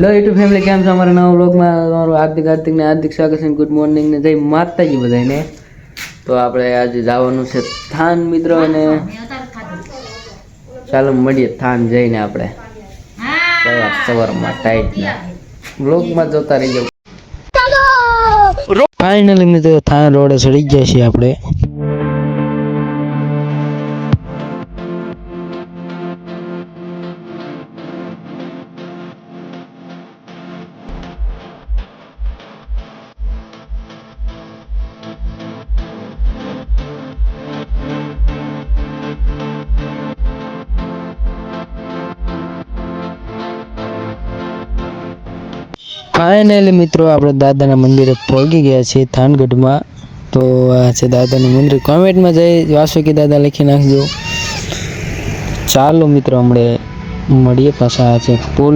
Hello YouTube family કેમ છો? અમારા નવા વ્લોગમાં તમારું હાર્દિક હાર્દિક ને હાર્દિક સ્વાગત છે ગુડ મોર્નિંગ ને જય માતાજી બધાને તો આપણે આજે જવાનું છે થાન, મિત્રો, અને ચાલો મળીએ થાન જઈને આપણે. સવાર, સવારમાં ટાઈટના વ્લોગમાં જોતા રહી જાવ ફાઇનલી મિત્રો, થાન રોડે ચડી ગયા છીએ આપણે. ફાઇનલી મિત્રો, આપણે દાદાના મંદિરે પહોંચી ગયા છીએ થાનગઢમાં. તો આ છે દાદાનું મંદિર. કોમેન્ટમાં જઈ વાસુકી દાદા લખી નાખજો. ચાલો મિત્રો, હમણે મળીએ પાછા આ છે પુલ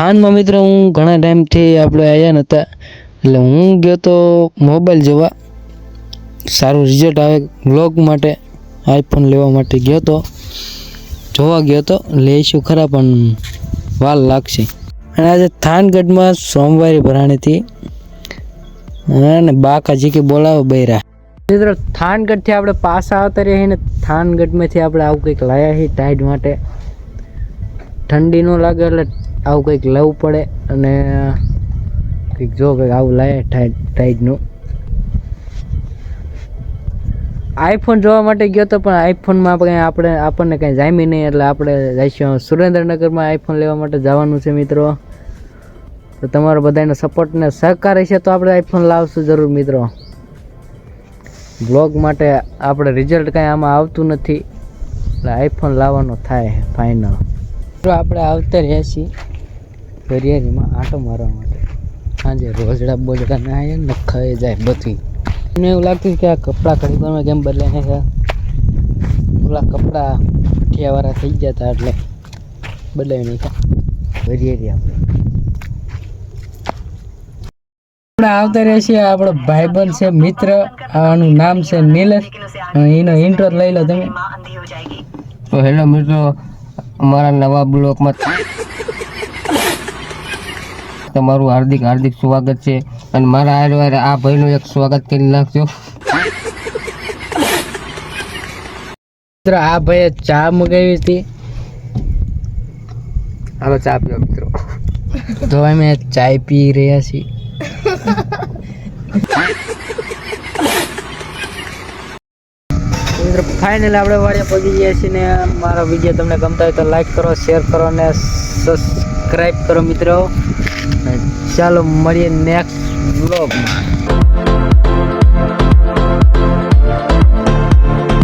થાનમાં મિત્રો હું ઘણા ટાઈમથી આપણે આવ્યા નહોતા એટલે હું ગયો તો મોબાઈલ જોવા. સારું રિઝલ્ટ આવે વ્લોગ માટે આઈફોન લેવા માટે ગયો તો. જોવા ગયો તો, લઈશું ખરા પણ વાલ લાગશે. અને આજે થાનગઢમાં સોમવારે ભરાણીથી અને બાકાજી કે બોલાવો બૈરા. મિત્રો, થાનગઢથી આપણે પાછા આવતા રહ્યા ને, થાનગઢમાંથી આપણે આવું કંઈક લાયા છીએ ટાઈડ માટે. ઠંડી ન લાગે એટલે આવું કંઈક લેવું પડે અને કંઈક જો કંઈક આવું લાવે ટાઈડ ટાઈડનું આઈફોન જોવા માટે ગયો તો પણ આઈફોનમાં આપણે આપણે આપણને કંઈ જામી નહીં એટલે આપણે જઈશું સુરેન્દ્રનગરમાં આઈફોન લેવા માટે જવાનું છે મિત્રો. તો તમારો બધાનો સપોર્ટ ને સહકાર હશે તો આપણે આઈફોન લાવશું જરૂર મિત્રો. બ્લોગ માટે આપણે રિઝલ્ટ કાંઈ આમાં આવતું નથી. એટલે આઈફોન લાવવાનો થાય ફાઇનલ આપણે આવતા રહ્યા છીએ ઘરિયાળીમાં આંટો મારવા માટે. સાંજે રોજડા બોજડા ના આવે ને ખાઈ જાય બધી. મને એવું લાગતું કે આ કપડાં ખરીદવામાં કેમ બદલાય છે? ઓલા કપડાં અઠિયાવાળા થઈ ગયા હતા એટલે બદલાય નહીં ફરિયારી આપણે. આપણે આવતા રહ્યા છીએ આપણો ભાઈબંધ છે મિત્ર. આનું નામ છે નીલેશ. એનો ઇન્ટ્રો લઈ લો તમે. તો હેલો મિત્રો અમારા નવા બ્લોકમાં તમારું હાર્દિક હાર્દિક સ્વાગત છે. અને મારા હારવારે હારે આ ભાઈનું એક સ્વાગત કરી નાખજો. મિત્ર, આ ભાઈએ ચા મગાવી હતી. હાલો, ચા પીઓ, મિત્રો. તો અમે ચાય પી રહ્યા છીએ. મિત્રો ફાઇનલ આપણે વાળે પહોંચી ગયા છીએ ને મારો વીડિયો તમને ગમતા હોય તો લાઈક કરો શેર કરો અને સબસ્ક્રાઈબ કરો મિત્રો. ચાલો મળીએ નેક્સ્ટ બ્લોગમાં